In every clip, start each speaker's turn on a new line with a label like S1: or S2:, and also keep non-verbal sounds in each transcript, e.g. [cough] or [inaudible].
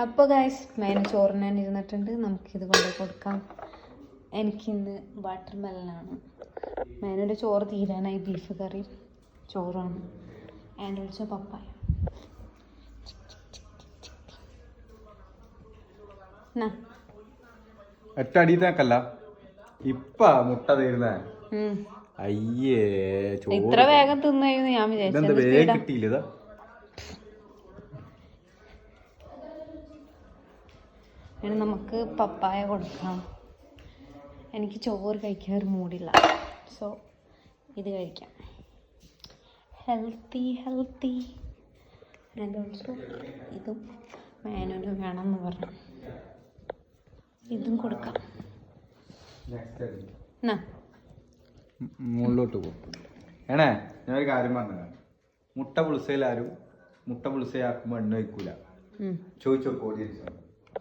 S1: അപ്പോൾ ഗായ്സ് മേന ചോറിനാൻ ഇരുന്നിട്ടുണ്ട്. നമുക്കിത് കൊണ്ട് കൊടുക്കാം. എനിക്കിന്ന് വാട്ടർ മെല്ലാണ് മേനയുടെ ചോറ് തീരാനായി ബീഫ് കറി. ചോറാണ്. And also papaya.
S2: ഇപ്പ മുട്ട തീരുന്നേ. അയ്യേ
S1: ഇത്ര വേഗം തിന്നു ഞാൻ വിചാരിച്ചു ഇനി നമുക്ക് പപ്പായ കൊടുക്കാം. എനിക്ക് ചോറ് കഴിക്കാൻ ഒരു മൂടില്ല. സോ ഇത് കഴിക്കാം. ഹെൽത്തി ഹെൽത്തി ആൻഡ് ഓൾസോ ഇതും മേനോന് വേണമെന്ന് പറഞ്ഞു. ഇതും കൊടുക്കാം. എന്നാ?
S2: മുകളിലോട്ട് പോകും ഏണേ ഒരു കാര്യം പറഞ്ഞു മുട്ട പുളിസയിലാരും മുട്ട പുളിസയാക്കുമ്പോൾ എണ്ണ വയ്ക്കൂല. ചോദിച്ചോ ഓഡിയൻസ്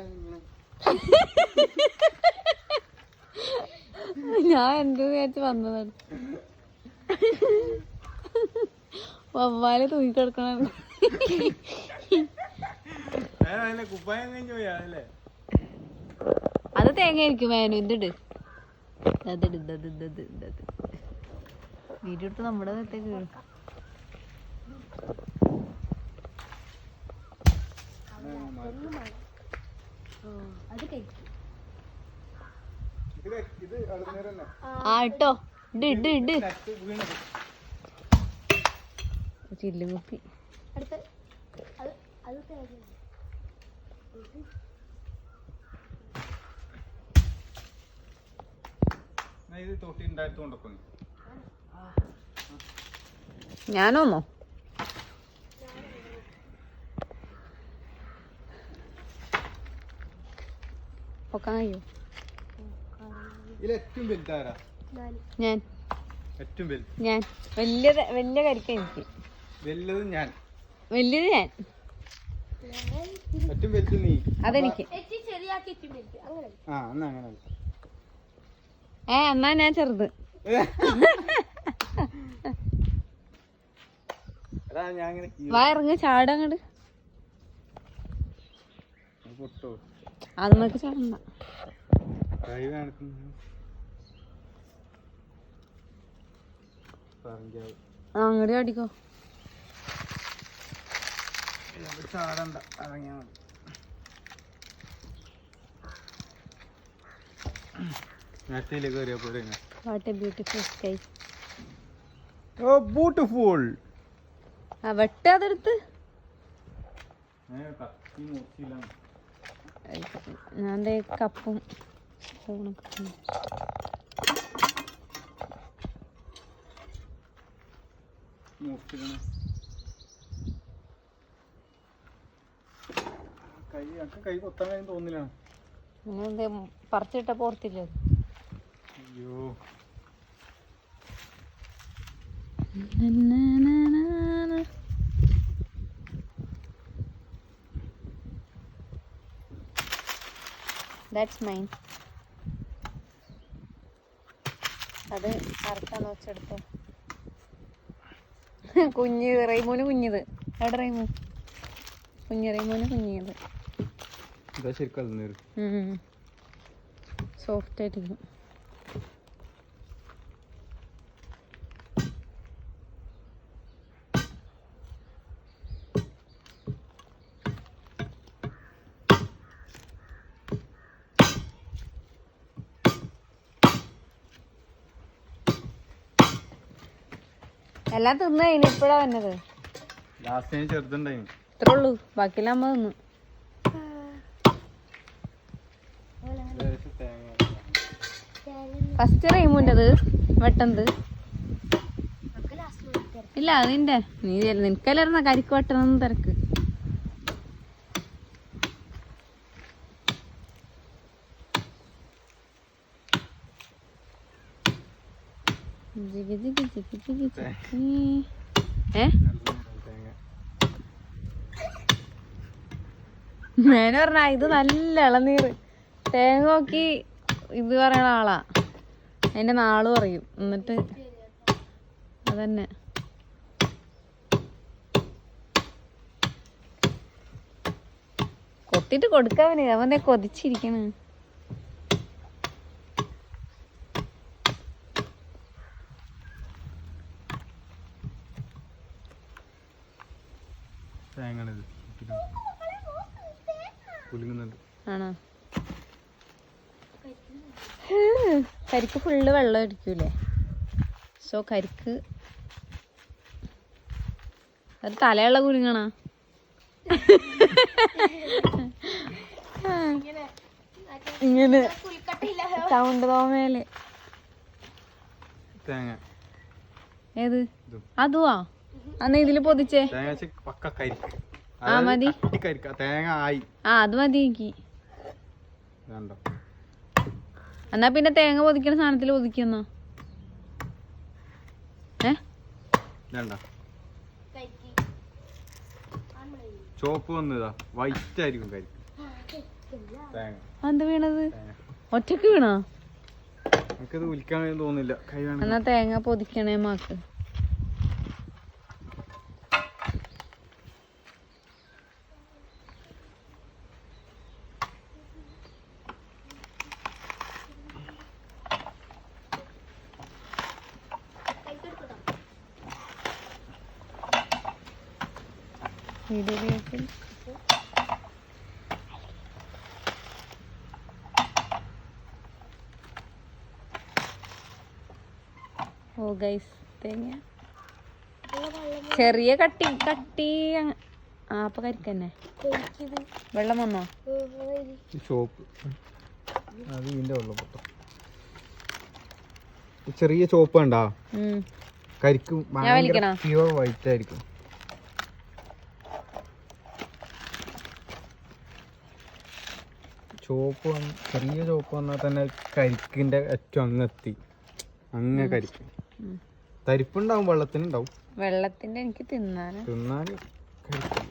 S2: [laughs]
S1: ഞാൻ എന്ത് വിചാരിച്ച് വന്നതാണ് വവ്വാൽ തൂങ്ങിക്കിടക്കണ
S2: കുപ്പായം കഴിഞ്ഞു അല്ലേ
S1: അത് തേങ്ങ ആയിരിക്കും വേനു വീഡിയോ എടുത്ത് നമ്മുടെ നേരത്തേക്ക് വീഴും
S2: അടുത്ത തന്നെ
S1: ആ ഇട്ടോ. ഇട് ഇട് ഇട്. ചില്ലും കുപ്പി ഞാനോന്നോ പൊക്കാൻ കഴിയോ ഞാൻ.
S2: ഏറ്റവും
S1: ഞാൻ. വലിയ വലിയ കരിക്ക എനിക്ക്.
S2: വലുത് ഞാൻ.
S1: വലിയത് ഞാൻ.
S2: ഏറ്റവും വലുത് നീ.
S1: അതെനിക്ക്. ഏ എന്നാ ഞാൻ ചെറുത്.
S2: എടാ ഞാൻ അങ്ങനെ
S1: വാ ഇറങ്ങി ചാടങ്ങട്
S2: പൊട്ടോ
S1: അത് നമുക്ക് ചാടണ്ട
S2: കൈ കാണിക്കുന്നു പറഞ്ഞാവ്
S1: അങ്ങോട്ട് ചാടിക്കോ.
S2: ചാടണ്ട ഇറങ്ങിയാ മതി നെറ്റിലേക്ക് കയറിയാ
S1: what a beautiful sky
S2: oh beautiful
S1: ആ വെട്ടാതെടുത്ത്.
S2: കത്തി
S1: ഞാൻ കപ്പും കപ്പും സ്പൂണൊക്കെ തിന്നു.
S2: മുറിച്ചില്ല കൈ എനിക്ക് കൈ കൊത്താൻ കഴിയും തോന്നില്ല
S1: നിങ്ങൾ ദേ പറിച്ചിട്ട പോർത്തില്ലേ
S2: അയ്യോ
S1: ദാറ്റ്സ് മൈൻ അത് അറുക്കാൻ വെച്ചെടുത്തോ? [laughs] കുഞ്ഞ് റൈമോന് കുഞ്ഞത്. എവിടെ റൈമോ കുഞ്ഞ് റൈമോന് കുഞ്ഞത്. സോഫ്റ്റ് ആയിട്ടിരിക്കും എല്ലാം തിന്നു കഴിഞ്ഞു ഇപ്പഴാ വന്നത്.
S2: ലാസ്റ്റ് ചെറുതുണ്ടായി
S1: ഇത്രേ ഉള്ളൂ. ബാക്കിയെല്ലാം അമ്മ തിന്നു. ഫസ്റ്റ് റൈമുന്റെത് വെട്ടന്ത് ഇല്ല അതിന്റെ നീ നിനക്കല്ലായിരുന്ന കരിക്ക് വെട്ടണം തിരക്ക്. മേന പറഞ്ഞ ഇത് നല്ല ഇളനീര് തേങ്ങ നോക്കി ഇത് പറയണ ആളാ. അതിന്റെ നാൾ പറയും. എന്നിട്ട് അതന്നെ. കൊത്തിട്ട് കൊടുക്കാവനെ. അവനെ കൊതിച്ചിരിക്കണ്. ആണോ? കരിക്ക് ഫുള്ള് വെള്ളം അടിക്കൂലേ? സോ കരിക്ക് അത് തലയുള്ള കുരുങ്ങണ? ഇങ്ങനെ. സൗണ്ട് തോമേൽ.
S2: തേങ്ങ.
S1: ഏത്? അതുവാ? അന്ന് ഇതിൽ പൊതിച്ചേ. ആ, മതി.
S2: കരിക്ക തേങ്ങ ആയി.
S1: ആ അത് മതി എനിക്ക് എന്നാ പിന്നെ തേങ്ങ പൊതിക്കണ സാധനത്തിൽ പൊതിക്കുന്ന? ഏ?
S2: ചോപ്പ് വന്നതാ വൈറ്റ് ആയിരിക്കും കരിക്ക്.
S1: എന്ത് വീണത്? ഒറ്റയ്ക്ക് വീണോ?
S2: എനിക്കത് ഉലിക്കാൻ തോന്നില്ല
S1: എന്നാ തേങ്ങ പൊതിക്കണേ മാക്ക്. വീഡിയോയിലേക്ക് ഓ ഗൈസ് തേങ്ങ. ചെറിയ കട്ടി കട്ടി ആ അപ്പൊ കരിക്കന്നെ. വെള്ളം വന്നോ?
S2: ചോപ്പ്. അത് ഇതിന്റെ വെള്ളം പൊട്ടും ഈ ചെറിയ ചോപ്പ് കണ്ടാ? കരിക്കും? പ്യുവർ വൈറ്റ് ആയിരിക്കും. ചോപ്പ് വന്ന് ചെറിയ ചോപ്പ് വന്നാൽ തന്നെ കരിക്കിന്റെ ഏറ്റവും അങ്ങെത്തി. അങ്ങ കരിക്ക്. തരിപ്പുണ്ടാവും വെള്ളത്തിനുണ്ടാവും.
S1: വെള്ളത്തിന്റെ എനിക്ക്
S2: തിന്നാൻ കരിക്കില്ല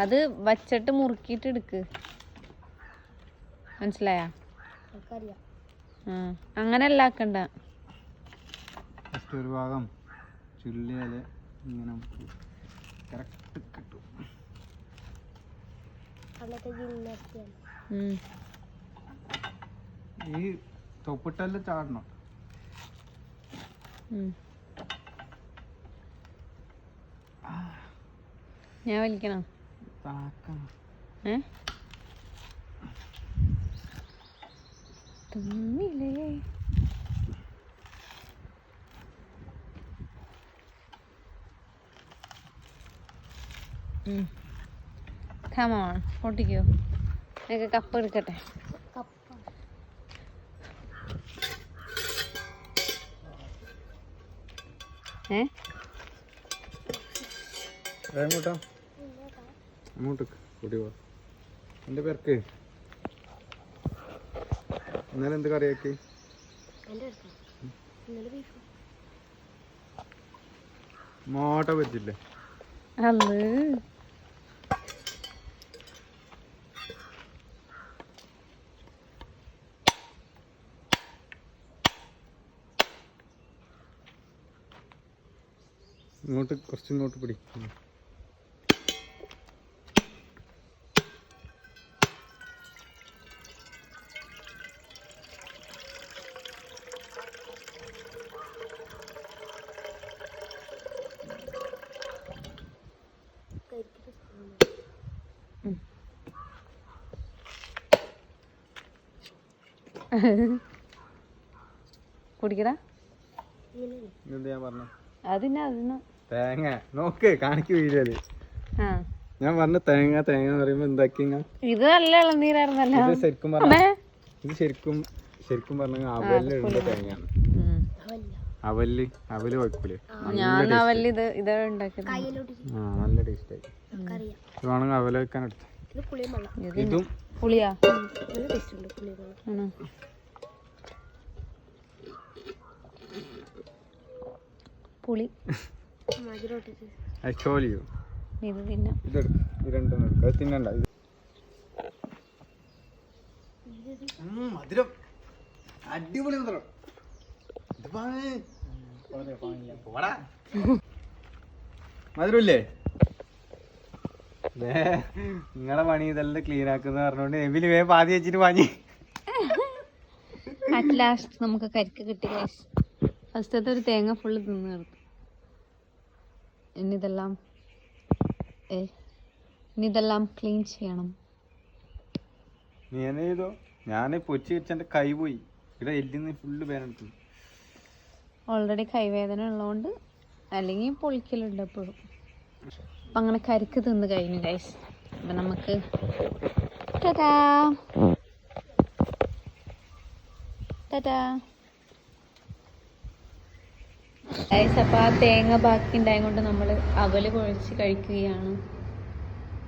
S1: അത് വച്ചിട്ട് മുറുക്കിയിട്ട് എടുക്ക്. മനസ്സിലായ? അങ്ങനെ അല്ല ആക്കണ്ട.
S2: ജസ്റ്റ് ഒരു ഭാഗം ഇങ്ങനെ കറക്റ്റ് കിട്ടും. ഈ തൊപ്പിട്ടെല്ലാം ചാടണം.
S1: ഞാൻ വലിക്കണോ? തുമ്മിലേ കമോൺ പൊട്ടിക്കോ എനിക്ക് കപ്പ് എടുക്കട്ടെ. ഏ?
S2: അങ്ങോട്ടാ കൂടി പോ എന്റെ പേർക്ക്? ഇന്നലെ എന്ത് കറിയാക്കി? മോട്ട പറ്റില്ലേ ഇങ്ങോട്ട് കുറച്ച് ഇങ്ങോട്ട് പിടി.
S1: കുടിക്കടാ.
S2: ഇതെന്താ ഞാൻ പറഞ്ഞ?
S1: അതിന് അതിന്.
S2: തേങ്ങ. നോക്ക് കാണിക്ക് ഞാൻ പറഞ്ഞ തേങ്ങ തേങ്ങ എന്ന് പറയുമ്പോ എന്താക്കി
S1: ഇത് നല്ല ഇളനീരായിരുന്നല്ലോ.
S2: ഇത് ശരിക്കും പറഞ്ഞ ഇത് ശരിക്കും ശരിക്കും പറഞ്ഞാൽ അവലിലുള്ള തേങ്ങയാണ്. അവൽ അവൽ വയ്ക്കൂലേ
S1: ഞാൻ അവൽ ഇത് ഇത് ഉണ്ടാക്കിയത്
S2: ആ നല്ല ടേസ്റ്റ് ആയി. ഇത് വേണമെങ്കിൽ അവൽ വെക്കാൻ എടുത്തു ഇതും
S1: പുളിയാ? ആണോ? പുളി.
S2: ചോലിയോ?
S1: ഇത് തിന്നാം.
S2: ഇതെടുക്കും ഇത് രണ്ടെണ്ണം എടുക്ക്. അത് തിന്നണ്ട. ഇത് മധുരം. അടിപൊളി മധുരം. മധുരമില്ലേ? [laughs] നിങ്ങളെ പണി ഇതെല്ലാം ക്ലീൻ ആക്കുന്ന പറഞ്ഞോണ്ട് എബിൽ വേ പാതി വെച്ചിട്ട് പണി.
S1: അറ്റ് ലാസ്റ്റ് നമുക്ക് കരിക്ക് കിട്ടി ഫസ്റ്റത്തെ ഒരു തേങ്ങ ഫുള്ള് തിന്ന് നിർത്തും ഇനിതെല്ലാം ഏ ഇനിതെല്ലാം ക്ലീൻ ചെയ്യണം.
S2: നീ എന്നെ ചെയ്തോ? ഞാൻ പൊച്ചി വെച്ച എന്റെ കൈ പോയി. ഇവിടെ എല്ലിന്ന് ഫുള്ള് വേനെടുത്തു
S1: ഓൾറെഡി കൈവേദന ഉള്ളതുകൊണ്ട് അല്ലെങ്കിൽ പൊളിക്കലുണ്ട് എപ്പോഴും. അപ്പം അങ്ങനെ കരിക്ക് തിന്ന് കഴിഞ്ഞു ഗൈസ് അപ്പം നമുക്ക് ടാറ്റാ ടാറ്റാ ഗൈസ് അപ്പം ആ തേങ്ങ ബാക്കി ഉണ്ടായത് കൊണ്ട് നമ്മൾ അവൽ കുഴച്ച് കഴിക്കുകയാണ്.